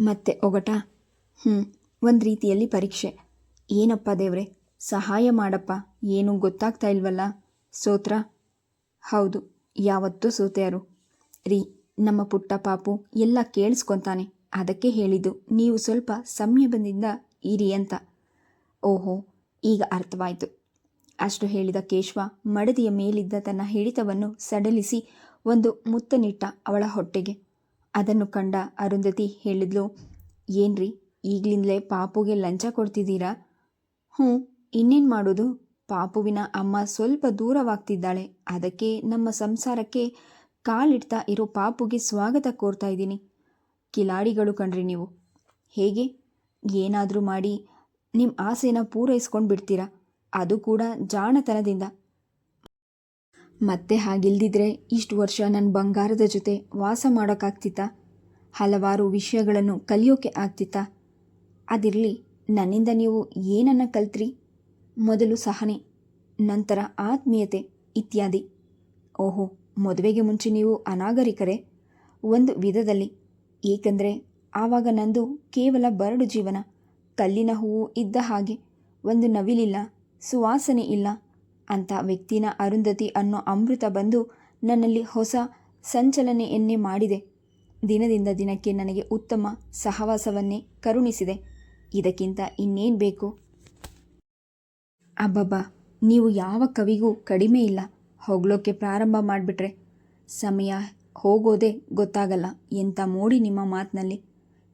ಮತ್ತೆ ಒಗಟ. ಹ್ಞೂ ಒಂದು ರೀತಿಯಲ್ಲಿ ಪರೀಕ್ಷೆ. ಏನಪ್ಪ ದೇವ್ರೆ, ಸಹಾಯ ಮಾಡಪ್ಪ, ಏನೂ ಗೊತ್ತಾಗ್ತಾ ಇಲ್ವಲ್ಲ? ಸೋತ್ರ? ಹೌದು, ಯಾವತ್ತೂ ಸೋತೆಯರು. ರೀ, ನಮ್ಮ ಪುಟ್ಟ ಪಾಪು ಎಲ್ಲ ಕೇಳಿಸ್ಕೊತಾನೆ. ಅದಕ್ಕೆ ಹೇಳಿದ್ದು, ನೀವು ಸ್ವಲ್ಪ ಸಂಯಮದಿಂದ ಇರಿ ಅಂತ. ಓಹೋ, ಈಗ ಅರ್ಥವಾಯಿತು. ಅಷ್ಟು ಹೇಳಿದ ಕೇಶವ ಮಡದಿಯ ಮೇಲಿದ್ದ ತನ್ನ ಹಿಡಿತವನ್ನು ಸಡಲಿಸಿ ಒಂದು ಮುತ್ತನಿಟ್ಟ ಅವಳ ಹೊಟ್ಟೆಗೆ. ಅದನ್ನು ಕಂಡ ಅರುಂಧತಿ ಹೇಳಿದ್ಲು, ಏನ್ರಿ, ಈಗಲಿಂದಲೇ ಪಾಪುಗೆ ಲಂಚ ಕೊಡ್ತಿದ್ದೀರಾ? ಹ್ಞೂ, ಇನ್ನೇನು ಮಾಡೋದು? ಪಾಪುವಿನ ಅಮ್ಮ ಸ್ವಲ್ಪ ದೂರವಾಗ್ತಿದ್ದಾಳೆ. ಅದಕ್ಕೆ ನಮ್ಮ ಸಂಸಾರಕ್ಕೆ ಕಾಲಿಡ್ತಾ ಇರೋ ಪಾಪುಗೆ ಸ್ವಾಗತ ಕೋರ್ತಾ ಇದ್ದೀನಿ. ಕಿಲಾಡಿಗಳು ಕಣ್ರಿ ನೀವು. ಹೇಗೆ? ಏನಾದರೂ ಮಾಡಿ ನಿಮ್ಮ ಆಸೆನ ಪೂರೈಸ್ಕೊಂಡು ಬಿಡ್ತೀರಾ ಅದು ಕೂಡ ಜಾಣತನದಿಂದ. ಮತ್ತೆ ಹಾಗಿಲ್ದಿದ್ರೆ ಇಷ್ಟು ವರ್ಷ ನನ್ನ ಬಂಗಾರದ ಜೊತೆ ವಾಸ ಮಾಡೋಕ್ಕಾಗ್ತಿತ್ತಾ? ಹಲವಾರು ವಿಷಯಗಳನ್ನು ಕಲಿಯೋಕೆ ಆಗ್ತಿತ್ತಾ? ಅದಿರಲಿ, ನನ್ನಿಂದ ನೀವು ಏನನ್ನು ಕಲ್ತ್ರಿ? ಮೊದಲು ಸಹನೆ, ನಂತರ ಆತ್ಮೀಯತೆ ಇತ್ಯಾದಿ. ಓಹೋ, ಮದುವೆಗೆ ಮುಂಚೆ ನೀವು ಅನಾಗರಿಕರೇ? ಒಂದು ವಿಧದಲ್ಲಿ. ಏಕೆಂದರೆ, ಆವಾಗ ನಂದು ಕೇವಲ ಬರಡು ಜೀವನ. ಕಲ್ಲಿನ ಹೂವು ಇದ್ದ ಹಾಗೆ ಒಂದು ನವಿಲಿಲ್ಲ, ಸುವಾಸನೆ ಇಲ್ಲ. ಅಂತ ವ್ಯಕ್ತಿನ ಅರುಂಧತಿ ಅನ್ನೋ ಅಮೃತ ಬಂದು ನನ್ನಲ್ಲಿ ಹೊಸ ಸಂಚಲನೆಯನ್ನೇ ಮಾಡಿದೆ. ದಿನದಿಂದ ದಿನಕ್ಕೆ ನನಗೆ ಉತ್ತಮ ಸಹವಾಸವನ್ನೇ ಕರುಣಿಸಿದೆ. ಇದಕ್ಕಿಂತ ಇನ್ನೇನು ಬೇಕು? ಅಬ್ಬಬ್ಬಾ, ನೀವು ಯಾವ ಕವಿಗೂ ಕಡಿಮೆ ಇಲ್ಲ. ಹೊಗಳೋಕ್ಕೆ ಪ್ರಾರಂಭ ಮಾಡಿಬಿಟ್ರೆ. ಸಮಯ ಹೋಗೋದೇ ಗೊತ್ತಾಗಲ್ಲ. ಎಂಥ ಮೋಡಿ ನಿಮ್ಮ ಮಾತಿನಲ್ಲಿ.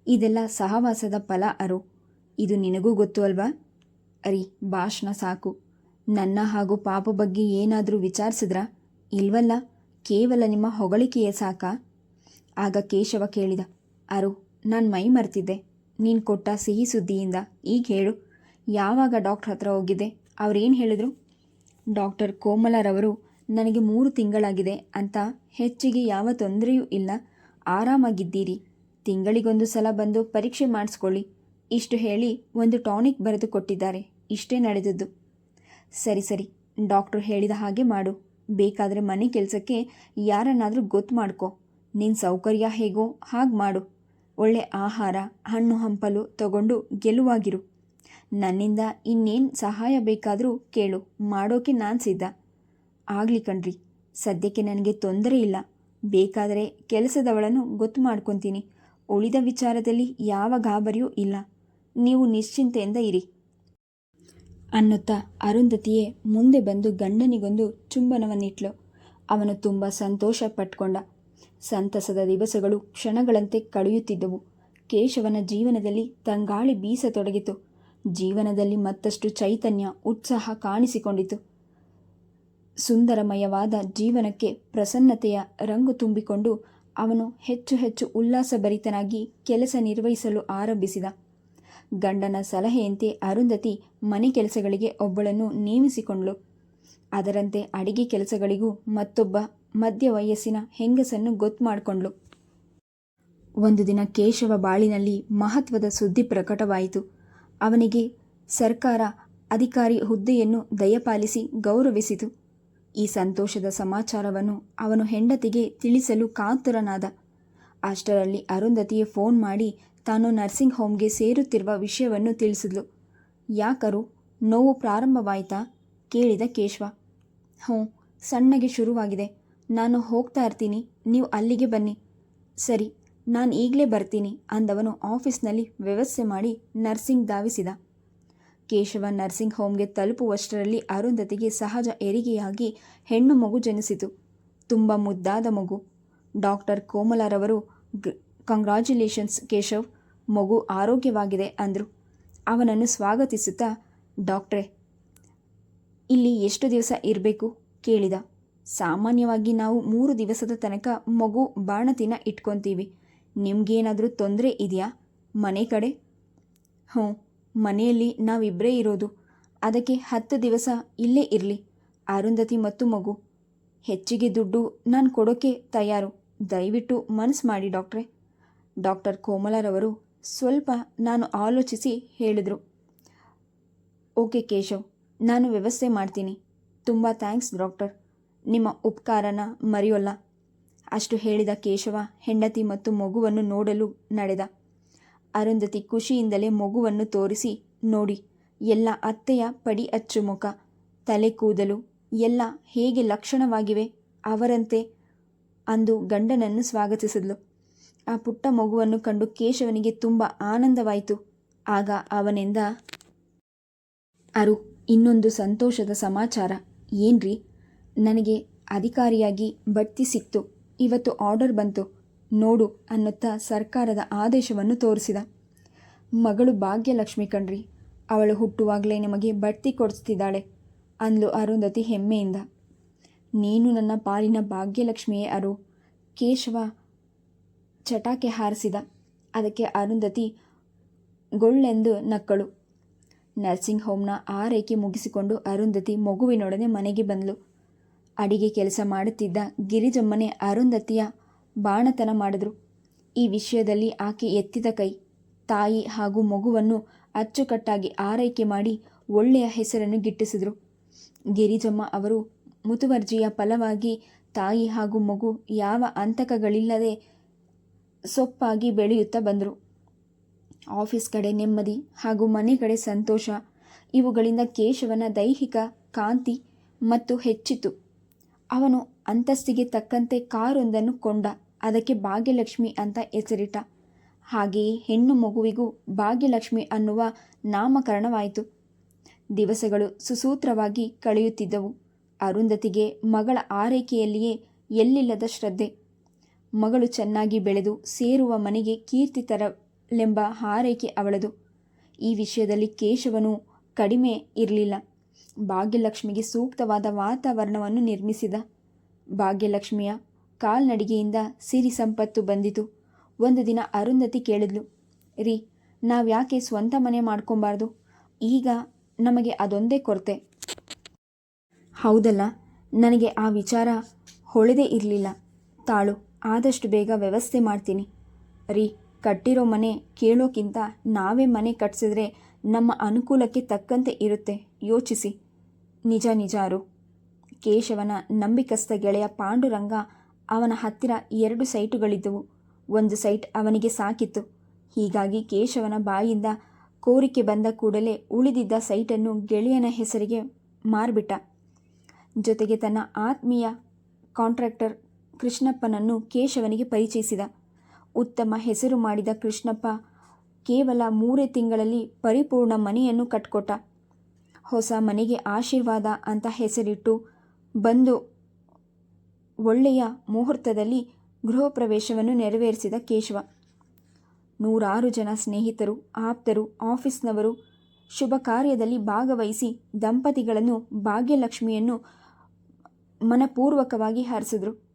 ಇದೆಲ್ಲ ಸಹವಾಸದ ಫಲ ಅರು. ಇದು ನಿನಗೂ ಗೊತ್ತು ಅಲ್ವಾ? ಅರಿ, ಭಾಷಣ ಸಾಕು. ನನ್ನ ಹಾಗೂ ಪಾಪ ಬಗ್ಗೆ ಏನಾದರೂ ವಿಚಾರಿಸಿದ್ರಾ? ಇಲ್ವಲ್ಲ, ಕೇವಲ ನಿಮ್ಮ ಹೊಗಳಿಕೆಯೇ ಸಾಕಾ? ಆಗ ಕೇಶವ ಕೇಳಿದ, ಅರು, ನಾನು ಮೈ ಮರ್ತಿದ್ದೆ. ನೀನು ಕೊಟ್ಟ ಸಿಹಿ ಸುದ್ದಿಯಿಂದ ಈಗ ಹೇಳು, ಯಾವಾಗ ಡಾಕ್ಟ್ರ್ ಹತ್ರ ಹೋಗಿದ್ದೆ? ಅವ್ರೇನು ಹೇಳಿದರು? ಡಾಕ್ಟರ್ ಕೋಮಲರವರು ನನಗೆ ಮೂರು ತಿಂಗಳಾಗಿದೆ ಅಂತ ಹೆಚ್ಚಿಗೆ ಯಾವ ತೊಂದರೆಯೂ ಇಲ್ಲ, ಆರಾಮಾಗಿದ್ದೀರಿ. ತಿಂಗಳಿಗೊಂದು ಸಲ ಬಂದು ಪರೀಕ್ಷೆ ಮಾಡಿಸ್ಕೊಳ್ಳಿ. ಇಷ್ಟು ಹೇಳಿ ಒಂದು ಟಾನಿಕ್ ಬರೆದು ಕೊಟ್ಟಿದ್ದಾರೆ, ಇಷ್ಟೇ ನಡೆದದ್ದು. ಸರಿ ಸರಿ, ಡಾಕ್ಟ್ರು ಹೇಳಿದ ಹಾಗೆ ಮಾಡು. ಬೇಕಾದರೆ ಮನೆ ಕೆಲಸಕ್ಕೆ ಯಾರನ್ನಾದರೂ ಗೊತ್ತು ಮಾಡ್ಕೊ. ನಿನ್ನ ಸೌಕರ್ಯ ಹೇಗೋ ಹಾಗೆ ಮಾಡು. ಒಳ್ಳೆ ಆಹಾರ, ಹಣ್ಣು ಹಂಪಲು ತಗೊಂಡು ಗೆಲುವಾಗಿರು. ನನ್ನಿಂದ ಇನ್ನೇನು ಸಹಾಯ ಬೇಕಾದರೂ ಕೇಳು. ಮಾಡೋಕೆ ನಾನು ಸಿದ್ಧ. ಆಗಲಿ ಕಣ್ರಿ, ಸದ್ಯಕ್ಕೆ ನನಗೆ ತೊಂದರೆ ಇಲ್ಲ. ಬೇಕಾದರೆ ಕೆಲಸದವಳನ್ನು ಗೊತ್ತು ಮಾಡ್ಕೊತೀನಿ. ಉಳಿದ ವಿಚಾರದಲ್ಲಿ ಯಾವ ಗಾಬರಿಯೂ ಇಲ್ಲ. ನೀವು ನಿಶ್ಚಿಂತೆಯಿಂದ ಇರಿ. ಅನ್ನುತ್ತಾ ಅರುಂಧತಿಯೇ ಮುಂದೆ ಬಂದು ಗಂಡನಿಗೊಂದು ಚುಂಬನವನ್ನಿಟ್ಲು. ಅವನು ತುಂಬ ಸಂತೋಷ ಪಟ್ಕೊಂಡ. ಸಂತಸದ ದಿವಸಗಳು ಕ್ಷಣಗಳಂತೆ ಕಳೆಯುತ್ತಿದ್ದವು. ಕೇಶವನ ಜೀವನದಲ್ಲಿ ತಂಗಾಳಿ ಬೀಸತೊಡಗಿತು. ಜೀವನದಲ್ಲಿ ಮತ್ತಷ್ಟು ಚೈತನ್ಯ, ಉತ್ಸಾಹ ಕಾಣಿಸಿಕೊಂಡಿತು. ಸುಂದರಮಯವಾದ ಜೀವನಕ್ಕೆ ಪ್ರಸನ್ನತೆಯ ರಂಗು ತುಂಬಿಕೊಂಡು ಅವನು ಹೆಚ್ಚು ಹೆಚ್ಚು ಉಲ್ಲಾಸಭರಿತನಾಗಿ ಕೆಲಸ ನಿರ್ವಹಿಸಲು ಆರಂಭಿಸಿದ. ಗಂಡನ ಸಲಹೆಯಂತೆ ಅರುಂಧತಿ ಮನೆ ಕೆಲಸಗಳಿಗೆ ಒಬ್ಬಳನ್ನು ನೇಮಿಸಿಕೊಂಡಳು. ಅದರಂತೆ ಅಡಿಗೆ ಕೆಲಸಗಳಿಗೂ ಮತ್ತೊಬ್ಬ ಮಧ್ಯ ವಯಸ್ಸಿನ ಹೆಂಗಸನ್ನು ಗೊತ್ತು ಮಾಡಿಕೊಂಡ್ಳು. ಒಂದು ದಿನ ಕೇಶವ ಬಾಳಿನಲ್ಲಿ ಮಹತ್ವದ ಸುದ್ದಿ ಪ್ರಕಟವಾಯಿತು. ಅವನಿಗೆ ಸರ್ಕಾರ ಅಧಿಕಾರಿ ಹುದ್ದೆಯನ್ನು ದಯಪಾಲಿಸಿ ಗೌರವಿಸಿತು. ಈ ಸಂತೋಷದ ಸಮಾಚಾರವನ್ನು ಅವನು ಹೆಂಡತಿಗೆ ತಿಳಿಸಲು ಕಾತುರನಾದ. ಅಷ್ಟರಲ್ಲಿ ಅರುಂಧತಿಯೇ ಫೋನ್ ಮಾಡಿ ತಾನು ನರ್ಸಿಂಗ್ ಹೋಮ್ಗೆ ಸೇರುತ್ತಿರುವ ವಿಷಯವನ್ನು ತಿಳಿಸಿದ್ಲು. ಯಾಕರು? ನೋವು ಪ್ರಾರಂಭವಾಯಿತಾ? ಕೇಳಿದ ಕೇಶವ. ಹ್ಞೂ, ಸಣ್ಣಗೆ ಶುರುವಾಗಿದೆ. ನಾನು ಹೋಗ್ತಾ ಇರ್ತೀನಿ. ನೀವು ಅಲ್ಲಿಗೆ ಬನ್ನಿ. ಸರಿ, ನಾನು ಈಗಲೇ ಬರ್ತೀನಿ ಅಂದವನು ಆಫೀಸ್ನಲ್ಲಿ ವ್ಯವಸ್ಥೆ ಮಾಡಿ ನರ್ಸಿಂಗ್ ಧಾವಿಸಿದ. ಕೇಶವ ನರ್ಸಿಂಗ್ ಹೋಮ್ಗೆ ತಲುಪುವಷ್ಟರಲ್ಲಿ ಅರುಂಧತಿಗೆ ಸಹಜ ಹೆರಿಗೆಯಾಗಿ ಹೆಣ್ಣು ಮಗು ಜನಿಸಿತು. ತುಂಬ ಮುದ್ದಾದ ಮಗು. ಡಾಕ್ಟರ್ ಕೋಮಲಾರವರು ಕಂಗ್ರಾಚ್ಯುಲೇಷನ್ಸ್ ಕೇಶವ್. ಮಗು ಆರೋಗ್ಯವಾಗಿದೆ ಅಂದರು. ಅವನನ್ನು ಸ್ವಾಗತಿಸುತ್ತಾ ಡಾಕ್ಟ್ರೆ, ಇಲ್ಲಿ ಎಷ್ಟು ದಿವಸ ಇರಬೇಕು? ಕೇಳಿದ. ಸಾಮಾನ್ಯವಾಗಿ ನಾವು ಮೂರು ದಿವಸದ ತನಕ ಮಗು ಬಾಣತಿನ ಇಟ್ಕೊತೀವಿ. ನಿಮಗೇನಾದರೂ ತೊಂದರೆ ಇದೆಯಾ? ಮನೆ ಕಡೆ? ಹ್ಞೂ, ಮನೆಯಲ್ಲಿ ನಾವಿಬ್ಬರೇ ಇರೋದು. ಅದಕ್ಕೆ ಹತ್ತು ದಿವಸ ಇಲ್ಲೇ ಇರಲಿ. ಅರುಂಧತಿ ಮತ್ತು ಮಗು. ಹೆಚ್ಚಿಗೆ ದುಡ್ಡು ನಾನು ಕೊಡೋಕ್ಕೆ ತಯಾರು. ದಯವಿಟ್ಟು ಮನಸ್ಸು ಮಾಡಿ ಡಾಕ್ಟ್ರೆ. ಡಾಕ್ಟರ್ ಕೋಮಲರವರು ಸ್ವಲ್ಪ ನಾನು ಆಲೋಚಿಸಿ ಹೇಳಿದರು. ಓಕೆ ಕೇಶವ್, ನಾನು ವ್ಯವಸ್ಥೆ ಮಾಡ್ತೀನಿ. ತುಂಬ ಥ್ಯಾಂಕ್ಸ್ ಡಾಕ್ಟರ್. ನಿಮ್ಮ ಉಪಕಾರನ ಮರೆಯೋಲ್ಲ. ಅಷ್ಟು ಹೇಳಿದ ಕೇಶವ ಹೆಂಡತಿ ಮತ್ತು ಮಗುವನ್ನು ನೋಡಲು ನಡೆದ. ಅರುಂಧತಿ ಖುಷಿಯಿಂದಲೇ ಮಗುವನ್ನು ತೋರಿಸಿ, ನೋಡಿ, ಎಲ್ಲ ಅತ್ತೆಯ ಪಡಿ ಅಚ್ಚು ಮುಖ, ತಲೆ ಕೂದಲು, ಎಲ್ಲ ಹೇಗೆ ಲಕ್ಷಣವಾಗಿವೆ ಅವರಂತೆ ಅಂದು ಗಂಡನನ್ನು ಸ್ವಾಗತಿಸಿದ್ಲು. ಆ ಪುಟ್ಟ ಮಗುವನ್ನು ಕಂಡು ಕೇಶವನಿಗೆ ತುಂಬ ಆನಂದವಾಯಿತು. ಆಗ ಅವನಿಂದ, ಅರು, ಇನ್ನೊಂದು ಸಂತೋಷದ ಸಮಾಚಾರ. ಏನ್ರಿ? ನನಗೆ ಅಧಿಕಾರಿಯಾಗಿ ಬಡ್ತಿ ಸಿಕ್ತು. ಇವತ್ತು ಆರ್ಡರ್ ಬಂತು. ನೋಡು ಅನ್ನುತ್ತಾ ಸರ್ಕಾರದ ಆದೇಶವನ್ನು ತೋರಿಸಿದ. ಮಗಳು ಭಾಗ್ಯಲಕ್ಷ್ಮಿ ಕಣ್ರಿ. ಅವಳು ಹುಟ್ಟುವಾಗಲೇ ನಿಮಗೆ ಬಡ್ತಿ ಕೊಡಿಸ್ತಿದ್ದಾಳೆ ಅಂದ್ಲು ಅರುಂಧತಿ ಹೆಮ್ಮೆಯಿಂದ. ನೀನು ನನ್ನ ಪಾಲಿನ ಭಾಗ್ಯಲಕ್ಷ್ಮಿಯೇ ಅರು. ಕೇಶವ ಚಟಾಕೆ ಹಾರಿಸಿದ. ಅದಕ್ಕೆ ಅರುಂಧತಿ ಗೊಳ್ಳೆಂದು ನಕ್ಕಳು. ನರ್ಸಿಂಗ್ ಹೋಮ್ನ ಆರೈಕೆ ಮುಗಿಸಿಕೊಂಡು ಅರುಂಧತಿ ಮಗುವಿನೊಡನೆ ಮನೆಗೆ ಬಂದಳು ಅಡಿಗೆ ಕೆಲಸ ಮಾಡುತ್ತಿದ್ದ ಗಿರಿಜಮ್ಮನೆ ಅರುಂಧತಿಯ ಬಾಣತನ ಮಾಡಿದ್ರು. ಈ ವಿಷಯದಲ್ಲಿ ಆಕೆ ಎತ್ತಿದ ಕೈ. ತಾಯಿ ಹಾಗೂ ಮಗುವನ್ನು ಅಚ್ಚುಕಟ್ಟಾಗಿ ಆರೈಕೆ ಮಾಡಿ ಒಳ್ಳೆಯ ಹೆಸರನ್ನು ಗಿಟ್ಟಿಸಿದರು. ಗಿರಿಜಮ್ಮ ಅವರು ಮುತುವರ್ಜಿಯ ಫಲವಾಗಿ ತಾಯಿ ಹಾಗೂ ಮಗು ಯಾವ ಅಂತಕಗಳಿಲ್ಲದೆ ಸೊಪ್ಪಾಗಿ ಬೆಳೆಯುತ್ತಾ ಬಂದರು. ಆಫೀಸ್ ಕಡೆ ನೆಮ್ಮದಿ ಹಾಗೂ ಮನೆ ಕಡೆ ಸಂತೋಷ. ಇವುಗಳಿಂದ ಕೇಶವನ ದೈಹಿಕ ಕಾಂತಿ ಮತ್ತು ಹೆಚ್ಚಿತು ಅವನು ಅಂತಸ್ತಿಗೆ ತಕ್ಕಂತೆ ಕಾರೊಂದನ್ನು ಕೊಂಡ. ಅದಕ್ಕೆ ಭಾಗ್ಯಲಕ್ಷ್ಮಿ ಅಂತ ಹೆಸರಿಟ್ಟ. ಹಾಗೆಯೇ ಹೆಣ್ಣು ಮಗುವಿಗೂ ಭಾಗ್ಯಲಕ್ಷ್ಮಿ ಅನ್ನುವ ನಾಮಕರಣವಾಯಿತು. ದಿವಸಗಳು ಸುಸೂತ್ರವಾಗಿ ಕಳೆಯುತ್ತಿದ್ದವು. ಅರುಂಧತಿಗೆ ಮಗಳ ಆರೈಕೆಯಲ್ಲಿಯೇ ಎಲ್ಲಿಲ್ಲದ ಶ್ರದ್ಧೆ. ಮಗಳು ಚೆನ್ನಾಗಿ ಬೆಳೆದು ಸೇರುವ ಮನೆಗೆ ಕೀರ್ತಿ ತರಲೆಂಬ ಹಾರೈಕೆ ಅವಳದು. ಈ ವಿಷಯದಲ್ಲಿ ಕೇಶವನು ಕಡಿಮೆ ಇರಲಿಲ್ಲ. ಭಾಗ್ಯಲಕ್ಷ್ಮಿಗೆ ಸೂಕ್ತವಾದ ವಾತಾವರಣವನ್ನು ನಿರ್ಮಿಸಿದ. ಭಾಗ್ಯಲಕ್ಷ್ಮಿಯ ಕಾಲ್ನಡಿಗೆಯಿಂದ ಸಿರಿ ಸಂಪತ್ತು ಬಂದಿತು. ಒಂದು ದಿನ ಅರುಂಧತಿ ಕೇಳಿದ್ಲು, ರೀ, ನಾವ್ಯಾಕೆ ಸ್ವಂತ ಮನೆ ಮಾಡ್ಕೊಬಾರ್ದು? ಈಗ ನಮಗೆ ಅದೊಂದೇ ಕೊರತೆ. ಹೌದಲ್ಲ, ನನಗೆ ಆ ವಿಚಾರ ಹೊಳೆದೇ ಇರಲಿಲ್ಲ. ತಾಳು ಆದಷ್ಟು ಬೇಗ ವ್ಯವಸ್ಥೆ ಮಾಡ್ತೀನಿ. ರೀ, ಕಟ್ಟಿರೋ ಮನೆ ಕೇಳೋಕ್ಕಿಂತ ನಾವೇ ಮನೆ ಕಟ್ಸಿದ್ರೆ ನಮ್ಮ ಅನುಕೂಲಕ್ಕೆ ತಕ್ಕಂತೆ ಇರುತ್ತೆ. ಯೋಚಿಸಿ. ನಿಜ ನಿಜಾರು. ಕೇಶವನ ನಂಬಿಕಸ್ಥ ಗೆಳೆಯ ಪಾಂಡುರಂಗ ಅವನ ಹತ್ತಿರ ಎರಡು ಸೈಟುಗಳಿದ್ದವು. ಒಂದು ಸೈಟ್ ಅವನಿಗೆ ಸಾಕಿತ್ತು. ಹೀಗಾಗಿ ಕೇಶವನ ಬಾಯಿಂದ ಕೋರಿಕೆ ಬಂದ ಕೂಡಲೇ ಉಳಿದಿದ್ದ ಸೈಟನ್ನು ಗೆಳೆಯನ ಹೆಸರಿಗೆ ಮಾರ್ಬಿಟ್ಟ. ಜೊತೆಗೆ ತನ್ನ ಆತ್ಮೀಯ ಕಾಂಟ್ರಾಕ್ಟರ್ ಕೃಷ್ಣಪ್ಪನನ್ನು ಕೇಶವನಿಗೆ ಪರಿಚಯಿಸಿದ. ಉತ್ತಮ ಹೆಸರು ಮಾಡಿದ ಕೃಷ್ಣಪ್ಪ ಕೇವಲ ಮೂರೇ ತಿಂಗಳಲ್ಲಿ ಪರಿಪೂರ್ಣ ಮನೆಯನ್ನು ಕಟ್ಕೊಟ್ಟ. ಹೊಸ ಮನೆಗೆ ಆಶೀರ್ವಾದ ಅಂತ ಹೆಸರಿಟ್ಟು ಬಂದು ಒಳ್ಳೆಯ ಮುಹೂರ್ತದಲ್ಲಿ ಗೃಹ ಪ್ರವೇಶವನ್ನು ನೆರವೇರಿಸಿದ ಕೇಶವ. ನೂರಾರು ಜನ ಸ್ನೇಹಿತರು, ಆಪ್ತರು, ಆಫೀಸ್ನವರು ಶುಭ ಕಾರ್ಯದಲ್ಲಿ ಭಾಗವಹಿಸಿ ದಂಪತಿಗಳನ್ನು ಭಾಗ್ಯಲಕ್ಷ್ಮಿಯನ್ನು ಮನಪೂರ್ವಕವಾಗಿ ಹರಿಸಿದ್ರು.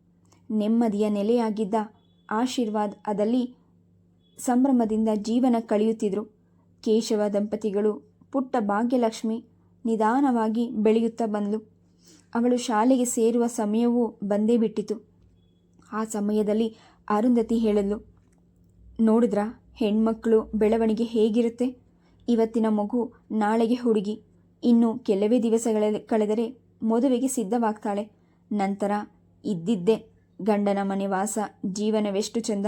ನೆಮ್ಮದಿಯ ನೆಲೆಯಾಗಿದ್ದ ಆಶೀರ್ವಾದ್ ಅದಲ್ಲಿ ಸಂಭ್ರಮದಿಂದ ಜೀವನ ಕಳೆಯುತ್ತಿದ್ದರು ಕೇಶವ ದಂಪತಿಗಳು ಪುಟ್ಟ ಭಾಗ್ಯಲಕ್ಷ್ಮಿ ನಿಧಾನವಾಗಿ ಬೆಳೆಯುತ್ತಾ ಬಂದಳು ಅವಳು ಶಾಲೆಗೆ ಸೇರುವ ಸಮಯವೂ ಬಂದೇ ಬಿಟ್ಟಿತು. ಆ ಸಮಯದಲ್ಲಿ ಅರುಂಧತಿ ಹೇಳಲು, ನೋಡಿದ್ರಾ ಹೆಣ್ಮಕ್ಕಳು ಬೆಳವಣಿಗೆ ಹೇಗಿರುತ್ತೆ? ಇವತ್ತಿನ ಮಗು ನಾಳೆಗೆ ಹುಡುಗಿ. ಇನ್ನು ಕೆಲವೇ ದಿವಸಗಳ ಕಳೆದರೆ ಮದುವೆಗೆ ಸಿದ್ಧವಾಗ್ತಾಳೆ. ನಂತರ ಇದ್ದಿದ್ದೇ. ಗಂಡನ ಮನೆ ವಾಸ ಜೀವನವೆಷ್ಟು ಚೆಂದ.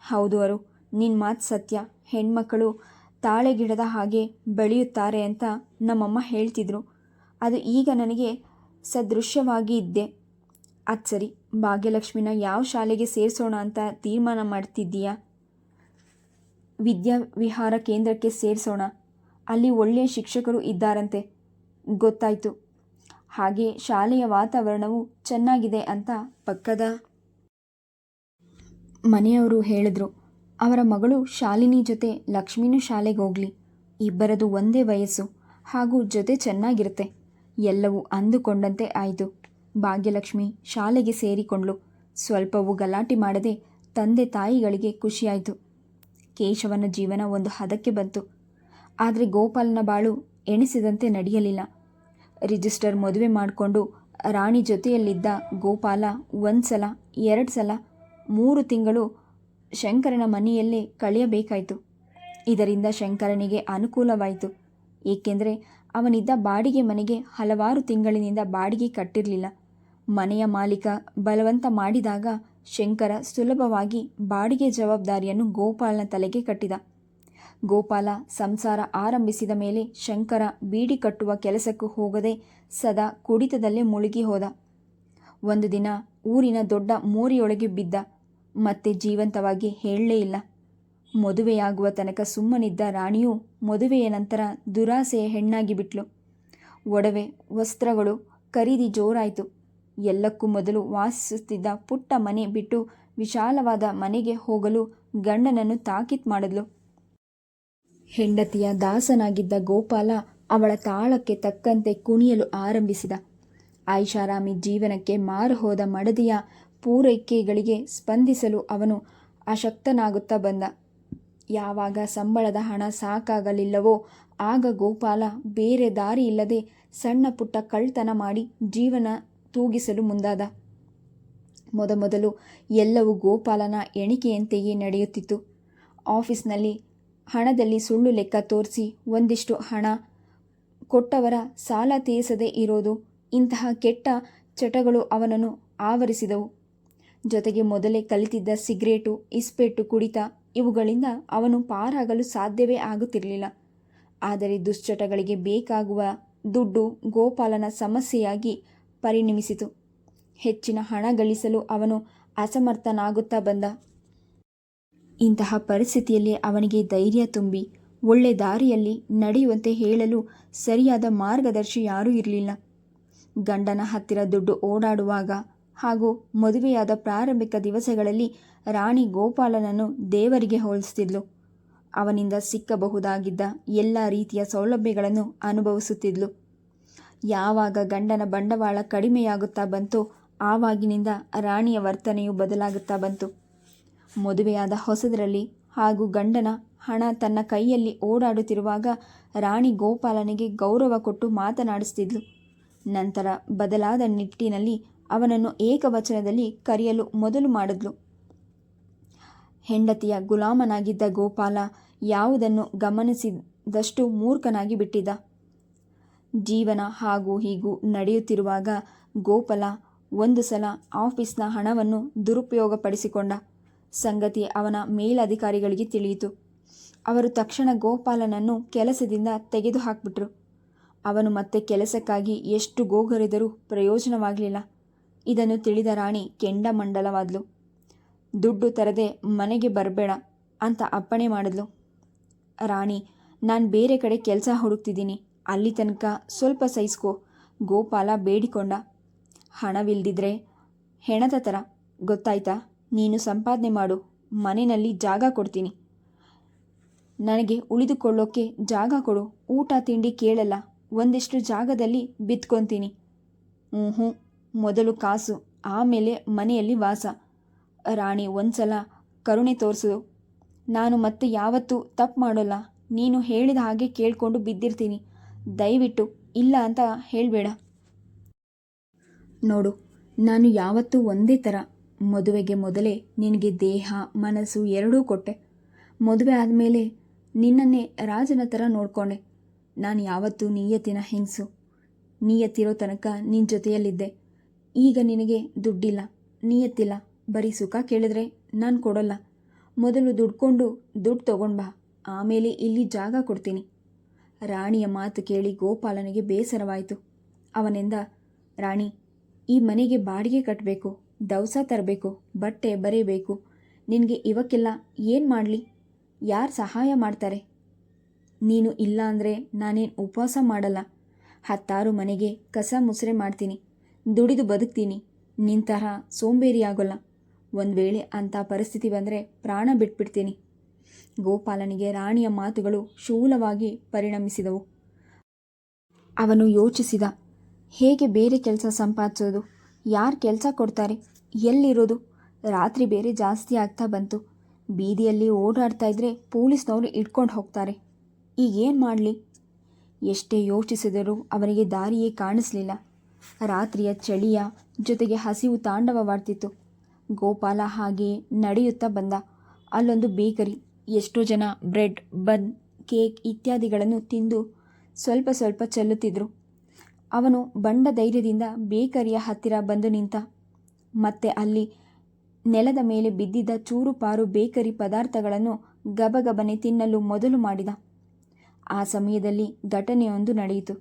ಹೌದು ಅರು ನಿನ್ನ ಮಾತು ಸತ್ಯ. ಹೆಣ್ಮಕ್ಕಳು ತಾಳೆಗಿಡದ ಹಾಗೆ ಬೆಳೆಯುತ್ತಾರೆ ಅಂತ ನಮ್ಮಮ್ಮ ಹೇಳ್ತಿದ್ರು. ಅದು ಈಗ ನನಗೆ ಸದೃಶ್ಯವಾಗಿ ಇದ್ದೆ. ಅದು ಸರಿ, ಭಾಗ್ಯಲಕ್ಷ್ಮಿನ ಯಾವ ಶಾಲೆಗೆ ಸೇರಿಸೋಣ ಅಂತ ತೀರ್ಮಾನ ಮಾಡ್ತಿದ್ದೀಯಾ? ವಿದ್ಯಾ ವಿಹಾರ ಕೇಂದ್ರಕ್ಕೆ ಸೇರಿಸೋಣ. ಅಲ್ಲಿ ಒಳ್ಳೆಯ ಶಿಕ್ಷಕರು ಇದ್ದಾರಂತೆ. ಗೊತ್ತಾಯಿತು. ಹಾಗೆ ಶಾಲೆಯ ವಾತಾವರಣವು ಚೆನ್ನಾಗಿದೆ ಅಂತ ಪಕ್ಕದ ಮನೆಯವರು ಹೇಳಿದ್ರು. ಅವರ ಮಗಳು ಶಾಲಿನಿ ಜೊತೆ ಲಕ್ಷ್ಮಿನೂ ಶಾಲೆಗೆ ಹೋಗ್ಲಿ. ಇಬ್ಬರದು ಒಂದೇ ವಯಸ್ಸು ಹಾಗೂ ಜೊತೆ ಚೆನ್ನಾಗಿರುತ್ತೆ. ಎಲ್ಲವೂ ಅಂದುಕೊಂಡಂತೆ ಆಯಿತು. ಭಾಗ್ಯಲಕ್ಷ್ಮಿ ಶಾಲೆಗೆ ಸೇರಿಕೊಂಡ್ಳು. ಸ್ವಲ್ಪವೂ ಗಲಾಟೆ ಮಾಡದೆ ತಂದೆ ತಾಯಿಗಳಿಗೆ ಖುಷಿಯಾಯಿತು. ಕೇಶವನ ಜೀವನ ಒಂದು ಹದಕ್ಕೆ ಬಂತು. ಆದರೆ ಗೋಪಾಲನ ಬಾಳು ಎಣಿಸಿದಂತೆ ನಡೆಯಲಿಲ್ಲ. ರಿಜಿಸ್ಟರ್ ಮದುವೆ ಮಾಡಿಕೊಂಡು ರಾಣಿ ಜೊತೆಯಲ್ಲಿದ್ದ ಗೋಪಾಲ ಒಂದು ಸಲ ಎರಡು ಸಲ ಮೂರು ತಿಂಗಳು ಶಂಕರನ ಮನೆಯಲ್ಲೇ ಕಳೆಯಬೇಕಾಯಿತು. ಇದರಿಂದ ಶಂಕರನಿಗೆ ಅನುಕೂಲವಾಯಿತು. ಏಕೆಂದರೆ ಅವನಿದ್ದ ಬಾಡಿಗೆ ಮನೆಗೆ ಹಲವಾರು ತಿಂಗಳಿನಿಂದ ಬಾಡಿಗೆ ಕಟ್ಟಿರಲಿಲ್ಲ. ಮನೆಯ ಮಾಲೀಕ ಬಲವಂತ ಮಾಡಿದಾಗ ಶಂಕರ ಸುಲಭವಾಗಿ ಬಾಡಿಗೆ ಜವಾಬ್ದಾರಿಯನ್ನು ಗೋಪಾಲನ ತಲೆಗೆ ಕಟ್ಟಿದ. ಗೋಪಾಲ ಸಂಸಾರ ಆರಂಭಿಸಿದ ಮೇಲೆ ಶಂಕರ ಬೀಡಿ ಕಟ್ಟುವ ಕೆಲಸಕ್ಕೂ ಹೋಗದೆ ಸದಾ ಕುಡಿತದಲ್ಲೇ ಮುಳುಗಿ ಹೋದ. ಒಂದು ದಿನ ಊರಿನ ದೊಡ್ಡ ಮೋರಿಯೊಳಗೆ ಬಿದ್ದ. ಮತ್ತೆ ಜೀವಂತವಾಗಿ ಹೇಳಲೇ ಇಲ್ಲ. ಮದುವೆಯಾಗುವ ತನಕ ಸುಮ್ಮನಿದ್ದ ರಾಣಿಯು ಮದುವೆಯ ನಂತರ ದುರಾಸೆಯ ಹೆಣ್ಣಾಗಿ ಬಿಟ್ಲು. ಒಡವೆ, ವಸ್ತ್ರಗಳು, ಖರೀದಿ ಜೋರಾಯಿತು. ಎಲ್ಲಕ್ಕೂ ಮೊದಲು ವಾಸಿಸುತ್ತಿದ್ದ ಪುಟ್ಟ ಮನೆ ಬಿಟ್ಟು ವಿಶಾಲವಾದ ಮನೆಗೆ ಹೋಗಲು ಗಂಡನನ್ನು ತಾಕೀತ್ ಮಾಡಿದ್ಲು. ಹೆಂಡತಿಯ ದಾಸನಾಗಿದ್ದ ಗೋಪಾಲ ಅವಳ ತಾಳಕ್ಕೆ ತಕ್ಕಂತೆ ಕುಣಿಯಲು ಆರಂಭಿಸಿದ. ಐಷಾರಾಮಿ ಜೀವನಕ್ಕೆ ಮಾರುಹೋದ ಮಡದಿಯ ಪೂರೈಕೆಗಳಿಗೆ ಸ್ಪಂದಿಸಲು ಅವನು ಅಶಕ್ತನಾಗುತ್ತಾ ಬಂದ. ಯಾವಾಗ ಸಂಬಳದ ಹಣ ಸಾಕಾಗಲಿಲ್ಲವೋ ಆಗ ಗೋಪಾಲ ಬೇರೆ ದಾರಿ ಇಲ್ಲದೆ ಸಣ್ಣ ಪುಟ್ಟ ಕಳ್ತನ ಮಾಡಿ ಜೀವನ ತೂಗಿಸಲು ಮುಂದಾದ. ಮೊದಮೊದಲು ಎಲ್ಲವೂ ಗೋಪಾಲನ ಎಣಿಕೆಯಂತೆಯೇ ನಡೆಯುತ್ತಿತ್ತು. ಆಫೀಸ್ನಲ್ಲಿ ಹಣದಲ್ಲಿ ಸುಳ್ಳು ಲೆಕ್ಕ ತೋರಿಸಿ ಒಂದಿಷ್ಟು ಹಣ ಕೊಟ್ಟವರ ಸಾಲ ತೀರಿಸದೇ ಇರೋದು, ಇಂತಹ ಕೆಟ್ಟ ಚಟಗಳು ಅವನನ್ನು ಆವರಿಸಿದವು. ಜೊತೆಗೆ ಮೊದಲೇ ಕಲಿತಿದ್ದ ಸಿಗರೇಟು ಇಸ್ಪೇಟು ಕುಡಿತ ಇವುಗಳಿಂದ ಅವನು ಪಾರಾಗಲು ಸಾಧ್ಯವೇ ಆಗುತ್ತಿರಲಿಲ್ಲ. ಆದರೆ ದುಶ್ಚಟಗಳಿಗೆ ಬೇಕಾಗುವ ದುಡ್ಡು ಗೋಪಾಲನ ಸಮಸ್ಯೆಯಾಗಿ ಪರಿಣಮಿಸಿತು. ಹೆಚ್ಚಿನ ಹಣ ಗಳಿಸಲು ಅವನು ಅಸಮರ್ಥನಾಗುತ್ತಾ ಬಂದ. ಇಂತಹ ಪರಿಸ್ಥಿತಿಯಲ್ಲಿ ಅವನಿಗೆ ಧೈರ್ಯ ತುಂಬಿ ಒಳ್ಳೆ ದಾರಿಯಲ್ಲಿ ನಡೆಯುವಂತೆ ಹೇಳಲು ಸರಿಯಾದ ಮಾರ್ಗದರ್ಶಿ ಯಾರೂ ಇರಲಿಲ್ಲ. ಗಂಡನ ಹತ್ತಿರ ದುಡ್ಡು ಓಡಾಡುವಾಗ ಹಾಗೂ ಮದುವೆಯಾದ ಪ್ರಾರಂಭಿಕ ದಿವಸಗಳಲ್ಲಿ ರಾಣಿ ಗೋಪಾಲನನ್ನು ದೇವರಿಗೆ ಹೋಲಿಸ್ತಿದ್ಲು. ಅವನಿಂದ ಸಿಕ್ಕಬಹುದಾಗಿದ್ದ ಎಲ್ಲ ರೀತಿಯ ಸೌಲಭ್ಯಗಳನ್ನು ಅನುಭವಿಸುತ್ತಿದ್ಲು. ಯಾವಾಗ ಗಂಡನ ಬಂಡವಾಳ ಕಡಿಮೆಯಾಗುತ್ತಾ ಬಂತೋ ಆವಾಗಿನಿಂದ ರಾಣಿಯ ವರ್ತನೆಯು ಬದಲಾಗುತ್ತಾ ಬಂತು. ಮದುವೆಯಾದ ಹೊಸದರಲ್ಲಿ ಹಾಗೂ ಗಂಡನ ಹಣ ತನ್ನ ಕೈಯಲ್ಲಿ ಓಡಾಡುತ್ತಿರುವಾಗ ರಾಣಿ ಗೋಪಾಲನಿಗೆ ಗೌರವ ಕೊಟ್ಟು ಮಾತನಾಡಿಸ್ತಿದ್ಲು. ನಂತರ ಬದಲಾದ ನಿಟ್ಟಿನಲ್ಲಿ ಅವನನ್ನು ಏಕವಚನದಲ್ಲಿ ಕರೆಯಲು ಮೊದಲು ಮಾಡಿದ್ಲು. ಹೆಂಡತಿಯ ಗುಲಾಮನಾಗಿದ್ದ ಗೋಪಾಲ ಯಾವುದನ್ನು ಗಮನಿಸಿದಷ್ಟು ಮೂರ್ಖನಾಗಿ ಬಿಟ್ಟಿದ್ದ. ಜೀವನ ಹಾಗೂ ಹೀಗೂ ನಡೆಯುತ್ತಿರುವಾಗ ಗೋಪಾಲ ಒಂದು ಸಲ ಆಫೀಸ್ನ ಹಣವನ್ನು ದುರುಪಯೋಗಪಡಿಸಿಕೊಂಡ. ಸಂಗತಿ ಅವನ ಮೇಲಧಿಕಾರಿಗಳಿಗೆ ತಿಳಿಯಿತು. ಅವರು ತಕ್ಷಣ ಗೋಪಾಲನನ್ನು ಕೆಲಸದಿಂದ ತೆಗೆದುಹಾಕ್ಬಿಟ್ರು. ಅವನು ಮತ್ತೆ ಕೆಲಸಕ್ಕಾಗಿ ಎಷ್ಟು ಗೋಗರೆದರೂ ಪ್ರಯೋಜನವಾಗಲಿಲ್ಲ. ಇದನ್ನು ತಿಳಿದ ರಾಣಿ ಕೆಂಡಮಂಡಲವಾದ್ಲು. ದುಡ್ಡು ತರದೆ ಮನೆಗೆ ಬರಬೇಡ ಅಂತ ಅಪ್ಪಣೆ ಮಾಡಿದ್ಲು. ರಾಣಿ, ನಾನು ಬೇರೆ ಕಡೆ ಕೆಲಸ ಹುಡುಕ್ತಿದ್ದೀನಿ. ಅಲ್ಲಿ ತನಕ ಸ್ವಲ್ಪ ಸಹಿಸ್ಕೋ ಗೋಪಾಲ ಬೇಡಿಕೊಂಡ. ಹಣವಿಲ್ದಿದ್ರೆ ಹೆಣದ ಥರ ಗೊತ್ತಾಯ್ತಾ? ನೀನು ಸಂಪಾದನೆ ಮಾಡು, ಮನೆಯಲ್ಲಿ ಜಾಗ ಕೊಡ್ತೀನಿ. ನನಗೆ ಉಳಿದುಕೊಳ್ಳೋಕ್ಕೆ ಜಾಗ ಕೊಡು, ಊಟ ತಿಂಡಿ ಕೇಳಲ್ಲ, ಒಂದಿಷ್ಟು ಜಾಗದಲ್ಲಿ ಬಿತ್ಕೊತೀನಿ. ಹ್ಞೂ ಹ್ಞೂ ಮೊದಲು ಕಾಸು, ಆಮೇಲೆ ಮನೆಯಲ್ಲಿ ವಾಸ. ರಾಣಿ ಒಂದ್ಸಲ ಕರುಣೆ ತೋರಿಸು ನಾನು ಮತ್ತೆ ಯಾವತ್ತೂ ತಪ್ಪು ಮಾಡೋಲ್ಲ, ನೀನು ಹೇಳಿದ ಹಾಗೆ ಕೇಳಿಕೊಂಡು ಬಿದ್ದಿರ್ತೀನಿ. ದಯವಿಟ್ಟು ಇಲ್ಲ ಅಂತ ಹೇಳಬೇಡ. ನೋಡು, ನಾನು ಯಾವತ್ತೂ ಒಂದೇ ಥರ ಮದುವೆಗೆ ಮೊದಲೇ ನಿನಗೆ ದೇಹ, ಮನಸ್ಸು ಎರಡೂ ಕೊಟ್ಟೆ. ಮದುವೆ ಆದಮೇಲೆ ನಿನ್ನನ್ನೇ ರಾಜನ ಥರ ನೋಡಿಕೊಂಡೆ. ನಾನು ಯಾವತ್ತೂ ನಿಯತ್ತಿನ ಹೆಂಗಸು. ನಿಯತ್ತಿರೋ ತನಕ ನಿನ್ನ ಜೊತೆಯಲ್ಲಿದ್ದೆ. ಈಗ ನಿನಗೆ ದುಡ್ಡಿಲ್ಲ, ನಿಯತ್ತಿಲ್ಲ. ಬರೀ ಸುಖ ಕೇಳಿದ್ರೆ ನಾನು ಕೊಡೋಲ್ಲ. ಮೊದಲು ದುಡ್ಕೊಂಡು ದುಡ್ಡು ತಗೊಂಡು ಬಾ. ಆಮೇಲೆ ಇಲ್ಲಿ ಜಾಗ ಕೊಡ್ತೀನಿ. ರಾಣಿಯ ಮಾತು ಕೇಳಿ ಗೋಪಾಲನಿಗೆ ಬೇಸರವಾಯಿತು. ಅವನಿಂದ, ರಾಣಿ, ಈ ಮನೆಗೆ ಬಾಡಿಗೆ ಕಟ್ಟಬೇಕು ದವಸ ತರಬೇಕು, ಬಟ್ಟೆ ಬರೀಬೇಕು. ನಿನಗೆ ಇವಕ್ಕೆಲ್ಲ ಏನು ಮಾಡಲಿ? ಯಾರು ಸಹಾಯ ಮಾಡ್ತಾರೆ? ನೀನು ಇಲ್ಲ ಅಂದರೆ ನಾನೇನು ಉಪವಾಸ ಮಾಡಲ್ಲ. ಹತ್ತಾರು ಮನೆಗೆ ಕಸ ಮುಸ್ರೆ ಮಾಡ್ತೀನಿ. ದುಡಿದು ಬದುಕ್ತೀನಿ. ನಿಂತಹ ಸೋಂಬೇರಿ ಆಗೋಲ್ಲ. ಒಂದು ವೇಳೆ ಅಂಥ ಪರಿಸ್ಥಿತಿ ಬಂದರೆ ಪ್ರಾಣ ಬಿಟ್ಬಿಡ್ತೀನಿ. ಗೋಪಾಲನಿಗೆ ರಾಣಿಯ ಮಾತುಗಳು ಶೂಲವಾಗಿ ಪರಿಣಮಿಸಿದವು. ಅವನು ಯೋಚಿಸಿದ, ಹೇಗೆ ಬೇರೆ ಕೆಲಸ ಸಂಪಾದಿಸೋದು? ಯಾರು ಕೆಲಸ ಕೊಡ್ತಾರೆ? ಎಲ್ಲಿರೋದು? ರಾತ್ರಿ ಬೇರೆ ಜಾಸ್ತಿ ಆಗ್ತಾ ಬಂತು. ಬೀದಿಯಲ್ಲಿ ಓಡಾಡ್ತಾ ಇದ್ರೆ ಪೊಲೀಸ್ನವರು ಇಟ್ಕೊಂಡು ಹೋಗ್ತಾರೆ. ಈಗೇನು ಮಾಡಲಿ? ಎಷ್ಟೇ ಯೋಚಿಸಿದರೂ ಅವನಿಗೆ ದಾರಿಯೇ ಕಾಣಿಸಲಿಲ್ಲ. ರಾತ್ರಿಯ ಚಳಿಯ ಜೊತೆಗೆ ಹಸಿವು ತಾಂಡವವಾಡ್ತಿತ್ತು. ಗೋಪಾಲ ಹಾಗೆ ನಡೆಯುತ್ತಾ ಬಂದ. ಅಲ್ಲೊಂದು ಬೇಕರಿ, ಎಷ್ಟೋ ಜನ ಬ್ರೆಡ್, ಬನ್, ಕೇಕ್ ಇತ್ಯಾದಿಗಳನ್ನು ತಿಂದು ಸ್ವಲ್ಪ ಸ್ವಲ್ಪ ಚೆಲ್ಲುತ್ತಿದ್ದರು ಅವನು ಬಂಡ ಧೈರ್ಯದಿಂದ ಬೇಕರಿಯ ಹತ್ತಿರ ಬಂದು ನಿಂತ ಮತ್ತೆ ಅಲ್ಲಿ ನೆಲದ ಮೇಲೆ ಬಿದ್ದಿದ್ದ ಚೂರುಪಾರು ಬೇಕರಿ ಪದಾರ್ಥಗಳನ್ನು ಗಬಗಬನೆ ತಿನ್ನಲು ಮೊದಲು ಮಾಡಿದ. ಆ ಸಮಯದಲ್ಲಿ ಘಟನೆಯೊಂದು ನಡೆಯಿತು.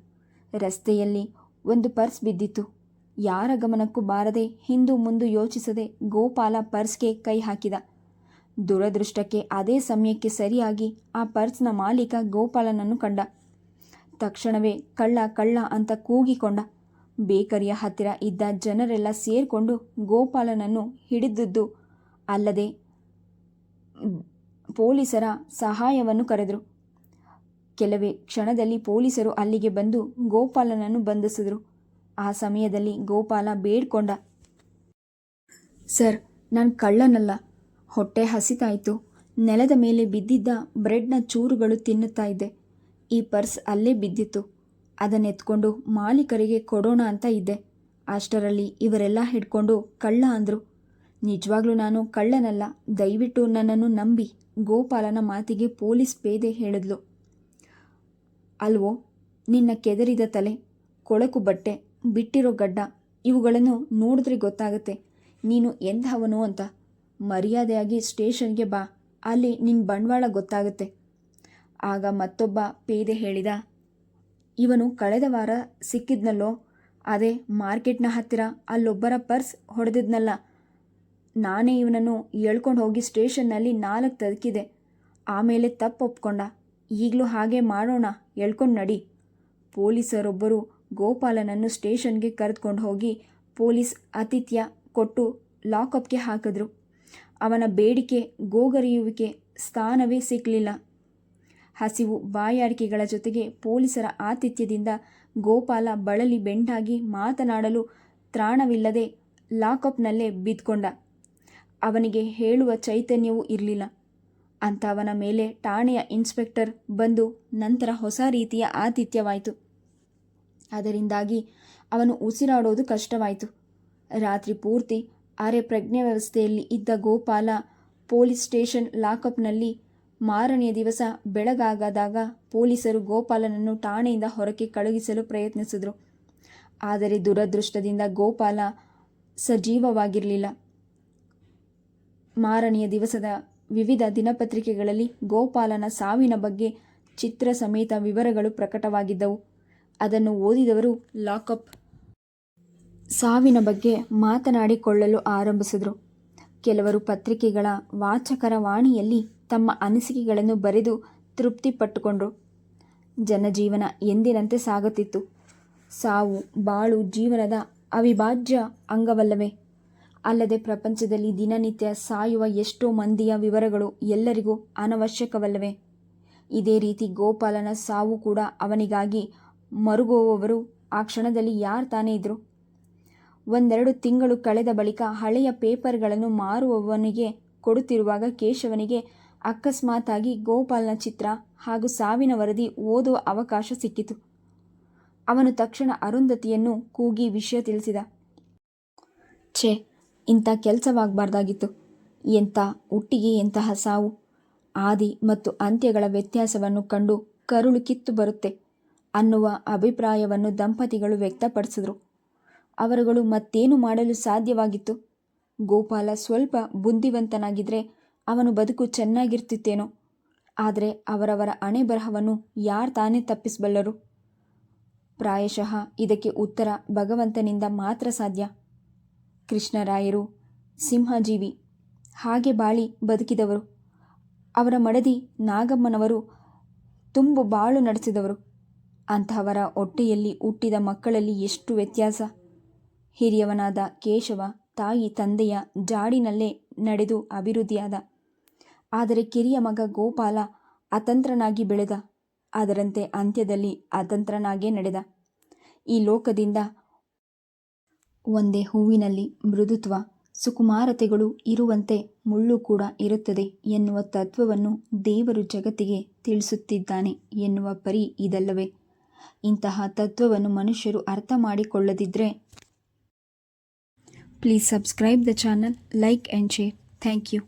ರಸ್ತೆಯಲ್ಲಿ ಒಂದು ಪರ್ಸ್ ಬಿದ್ದಿತ್ತು. ಯಾರ ಗಮನಕ್ಕೂ ಬಾರದೆ ಹಿಂದು ಮುಂದೂ ಯೋಚಿಸದೆ ಗೋಪಾಲ ಪರ್ಸ್ಗೆ ಕೈ ಹಾಕಿದ. ದುರದೃಷ್ಟಕ್ಕೆ ಅದೇ ಸಮಯಕ್ಕೆ ಸರಿಯಾಗಿ ಆ ಪರ್ಸ್ನ ಮಾಲೀಕ ಗೋಪಾಲನನ್ನು ಕಂಡ. ತಕ್ಷಣವೇ ಕಳ್ಳ ಕಳ್ಳ ಅಂತ ಕೂಗಿಕೊಂಡ. ಬೇಕರಿಯ ಹತ್ತಿರ ಇದ್ದ ಜನರೆಲ್ಲ ಸೇರಿಕೊಂಡು ಗೋಪಾಲನನ್ನು ಹಿಡಿದಿದ್ದು ಅಲ್ಲದೆ ಪೊಲೀಸರ ಸಹಾಯವನ್ನು ಕರೆದರು. ಕೆಲವೇ ಕ್ಷಣದಲ್ಲಿ ಪೊಲೀಸರು ಅಲ್ಲಿಗೆ ಬಂದು ಗೋಪಾಲನನ್ನು ಬಂಧಿಸಿದರು. ಆ ಸಮಯದಲ್ಲಿ ಗೋಪಾಲ ಬೇಡ್ಕೊಂಡ, ಸರ್, ನಾನು ಕಳ್ಳನಲ್ಲ. ಹೊಟ್ಟೆ ಹಸಿತಾಯಿತು. ನೆಲದ ಮೇಲೆ ಬಿದ್ದಿದ್ದ ಬ್ರೆಡ್ನ ಚೂರುಗಳು ತಿನ್ನುತ್ತಾ ಇದ್ದೆ. ಈ ಪರ್ಸ್ ಅಲ್ಲೇ ಬಿದ್ದಿತ್ತು. ಅದನ್ನೆತ್ಕೊಂಡು ಮಾಲೀಕರಿಗೆ ಕೊಡೋಣ ಅಂತ ಇದ್ದೆ. ಅಷ್ಟರಲ್ಲಿ ಇವರೆಲ್ಲ ಹಿಡ್ಕೊಂಡು ಕಳ್ಳ ಅಂದರು. ನಿಜವಾಗ್ಲೂ ನಾನು ಕಳ್ಳನಲ್ಲ, ದಯವಿಟ್ಟು ನನ್ನನ್ನು ನಂಬಿ ಗೋಪಾಲನ ಮಾತಿಗೆ ಪೊಲೀಸ್ ಪೇದೆ ಹೇಳಿದ್ಲು. ಅಲ್ವೋ, ನಿನ್ನ ಕೆದರಿದ ತಲೆ, ಕೊಳಕು ಬಟ್ಟೆ, ಬಿಟ್ಟಿರೋ ಗಡ್ಡ, ಇವುಗಳನ್ನು ನೋಡಿದ್ರೆ ಗೊತ್ತಾಗುತ್ತೆ. ನೀನು ಎಂಥವನು ಅಂತ. ಮರ್ಯಾದೆಯಾಗಿ ಸ್ಟೇಷನ್ಗೆ ಬಾ, ಅಲ್ಲಿ ನಿನ್ನ ಬಂಡವಾಳ ಗೊತ್ತಾಗುತ್ತೆ. ಆಗ ಮತ್ತೊಬ್ಬ ಪೇದೆ ಹೇಳಿದ ಇವನು ಕಳೆದ ವಾರ ಸಿಕ್ಕಿದ್ನಲ್ಲೋ? ಅದೇ ಮಾರ್ಕೆಟ್ನ ಹತ್ತಿರ ಅಲ್ಲೊಬ್ಬರ ಪರ್ಸ್ ಹೊಡೆದಿದ್ನಲ್ಲ. ನಾನೇ ಇವನನ್ನು ಎಳ್ಕೊಂಡು ಹೋಗಿ ಸ್ಟೇಷನ್ನಲ್ಲಿ ನಾಲ್ಕು ತದಕಿದೆ ಆಮೇಲೆ ತಪ್ಪು ಒಪ್ಕೊಂಡ. ಈಗಲೂ ಹಾಗೆ ಮಾಡೋಣ, ಎಳ್ಕೊಂಡು ನಡಿ. ಪೊಲೀಸರೊಬ್ಬರು ಗೋಪಾಲನನ್ನು ಸ್ಟೇಷನ್ಗೆ ಕರೆದುಕೊಂಡು ಹೋಗಿ ಪೊಲೀಸ್ ಆತಿಥ್ಯ ಕೊಟ್ಟು ಲಾಕಪ್ಗೆ ಹಾಕಿದ್ರು. ಅವನ ಬೇಡಿಕೆ, ಗೋಗರಿಯುವಿಕೆ ಸ್ಥಾನವೇ ಸಿಕ್ಕಲಿಲ್ಲ ಹಸಿವು ಬಾಯಾರಿಕೆಗಳ ಜೊತೆಗೆ ಪೊಲೀಸರ ಆತಿಥ್ಯದಿಂದ ಗೋಪಾಲ ಬಳಲಿ ಬೆಂಡಾಗಿ ಮಾತನಾಡಲು ತ್ರಾಣವಿಲ್ಲದೆ ಲಾಕಪ್ನಲ್ಲೇ ಬಿದ್ಕೊಂಡ. ಅವನಿಗೆ ಹೇಳುವ ಚೈತನ್ಯವೂ ಇರಲಿಲ್ಲ. ಅಂಥವನ ಮೇಲೆ ಠಾಣೆಯ ಇನ್ಸ್ಪೆಕ್ಟರ್ ಬಂದು ನಂತರ ಹೊಸ ರೀತಿಯ ಆತಿಥ್ಯವಾಯಿತು. ಅದರಿಂದಾಗಿ ಅವನು ಉಸಿರಾಡೋದು ಕಷ್ಟವಾಯಿತು. ರಾತ್ರಿ ಪೂರ್ತಿ ಅರೆ ಪ್ರಜ್ಞೆ ವ್ಯವಸ್ಥೆಯಲ್ಲಿ ಇದ್ದ ಗೋಪಾಲ ಪೊಲೀಸ್ ಸ್ಟೇಷನ್ ಲಾಕಪ್ನಲ್ಲಿ ಮಾರನೆಯ ದಿವಸ ಬೆಳಗಾಗದಾಗ ಪೊಲೀಸರು ಗೋಪಾಲನನ್ನು ಠಾಣೆಯಿಂದ ಹೊರಕ್ಕೆ ಕಳುಹಿಸಲು ಪ್ರಯತ್ನಿಸಿದರು. ಆದರೆ ದುರದೃಷ್ಟದಿಂದ ಗೋಪಾಲ ಸಜೀವವಾಗಿರಲಿಲ್ಲ. ಮಾರನೆಯ ದಿವಸದ ವಿವಿಧ ದಿನಪತ್ರಿಕೆಗಳಲ್ಲಿ ಗೋಪಾಲನ ಸಾವಿನ ಬಗ್ಗೆ ಚಿತ್ರ ಸಮೇತ ವಿವರಗಳು ಪ್ರಕಟವಾಗಿದ್ದವು. ಅದನ್ನು ಓದಿದವರು ಲಾಕಪ್. ಸಾವಿನ ಬಗ್ಗೆ ಮಾತನಾಡಿಕೊಳ್ಳಲು ಆರಂಭಿಸಿದರು. ಕೆಲವರು ಪತ್ರಿಕೆಗಳ ವಾಚಕರ ವಾಣಿಯಲ್ಲಿ ತಮ್ಮ ಅನಿಸಿಕೆಗಳನ್ನು ಬರೆದು ತೃಪ್ತಿಪಟ್ಟುಕೊಂಡರು. ಜನಜೀವನ ಎಂದಿನಂತೆ ಸಾಗುತ್ತಿತ್ತು. ಸಾವು, ಬಾಳು ಜೀವನದ ಅವಿಭಾಜ್ಯ ಅಂಗವಲ್ಲವೇ? ಅಲ್ಲದೆ ಪ್ರಪಂಚದಲ್ಲಿ ದಿನನಿತ್ಯ ಸಾಯುವ ಎಷ್ಟೋ ಮಂದಿಯ ವಿವರಗಳು ಎಲ್ಲರಿಗೂ ಅನವಶ್ಯಕವಲ್ಲವೇ? ಇದೇ ರೀತಿ ಗೋಪಾಲನ ಸಾವು ಕೂಡ ಅವನಿಗಾಗಿ ಮರುಗುವವರು ಆ ಕ್ಷಣದಲ್ಲಿ ಯಾರು ತಾನೇ ಇದ್ರು? ಒಂದೆರಡು ತಿಂಗಳು ಕಳೆದ ಬಳಿಕ ಹಳೆಯ ಪೇಪರ್ಗಳನ್ನು ಮಾರುವವನಿಗೆ ಕೊಡುತ್ತಿರುವಾಗ ಕೇಶವನಿಗೆ ಅಕಸ್ಮಾತಾಗಿ ಗೋಪಾಲನ ಚಿತ್ರ ಹಾಗೂ ಸಾವಿನ ವರದಿ ಓದುವ ಅವಕಾಶ ಸಿಕ್ಕಿತು. ಅವನು ತಕ್ಷಣ ಅರುಂಧತಿಯನ್ನು ಕೂಗಿ ವಿಷಯ ತಿಳಿಸಿದ. ಛೇ, ಇಂಥ ಕೆಲಸವಾಗಬಾರ್ದಾಗಿತ್ತು. ಎಂಥ ಹುಟ್ಟಿಗೆ ಎಂತಹ ಸಾವು. ಆದಿ ಮತ್ತು ಅಂತ್ಯಗಳ ವ್ಯತ್ಯಾಸವನ್ನು ಕಂಡು ಕರುಳು ಕಿತ್ತು ಬರುತ್ತೆ ಅನ್ನುವ ಅಭಿಪ್ರಾಯವನ್ನು ದಂಪತಿಗಳು ವ್ಯಕ್ತಪಡಿಸಿದರು. ಅವರುಗಳು ಮತ್ತೇನು ಮಾಡಲು ಸಾಧ್ಯವಾಗಿತ್ತು? ಗೋಪಾಲ ಸ್ವಲ್ಪ ಬುದ್ಧಿವಂತನಾಗಿದ್ದರೆ ಅವನು ಬದುಕು ಚೆನ್ನಾಗಿರ್ತಿತ್ತೇನೋ? ಆದರೆ ಅವರವರ ಹಣೆ ಬರಹವನ್ನು ಯಾರು ತಾನೇ ತಪ್ಪಿಸಬಲ್ಲರು? ಪ್ರಾಯಶಃ ಇದಕ್ಕೆ ಉತ್ತರ ಭಗವಂತನಿಂದ ಮಾತ್ರ ಸಾಧ್ಯ. ಕೃಷ್ಣರಾಯರು ಸಿಂಹಜೀವಿ, ಹಾಗೆ ಬಾಳಿ ಬದುಕಿದವರು. ಅವರ ಮಡದಿ ನಾಗಮ್ಮನವರು ತುಂಬು ಬಾಳು ನಡೆಸಿದವರು. ಅಂತಹವರ ಹೊಟ್ಟೆಯಲ್ಲಿ ಹುಟ್ಟಿದ ಮಕ್ಕಳಲ್ಲಿ ಎಷ್ಟು ವ್ಯತ್ಯಾಸ? ಹಿರಿಯವನಾದ ಕೇಶವ ತಾಯಿ ತಂದೆಯ ಜಾಡಿನಲ್ಲೇ ನಡೆದು ಅಭಿವೃದ್ಧಿಯಾದ ಆದರೆ ಕಿರಿಯ ಮಗ ಗೋಪಾಲ ಅತಂತ್ರನಾಗಿ ಬೆಳೆದ, ಅದರಂತೆ ಅಂತ್ಯದಲ್ಲಿ ಅತಂತ್ರನಾಗೇ ನಡೆದ. ಈ ಲೋಕದಿಂದ ಒಂದೇ ಹೂವಿನಲ್ಲಿ ಮೃದುತ್ವ, ಸುಕುಮಾರತೆಗಳು ಇರುವಂತೆ ಮುಳ್ಳು ಕೂಡ ಇರುತ್ತದೆ ಎನ್ನುವ ತತ್ವವನ್ನು ದೇವರು ಜಗತ್ತಿಗೆ ತಿಳಿಸುತ್ತಿದ್ದಾನೆ ಎನ್ನುವ ಪರಿ ಇದಲ್ಲವೇ. ಇಂತಹ ತತ್ವವನ್ನು ಮನುಷ್ಯರು ಅರ್ಥ ಮಾಡಿಕೊಳ್ಳದಿದ್ದರೆ please subscribe the channel like and share thank you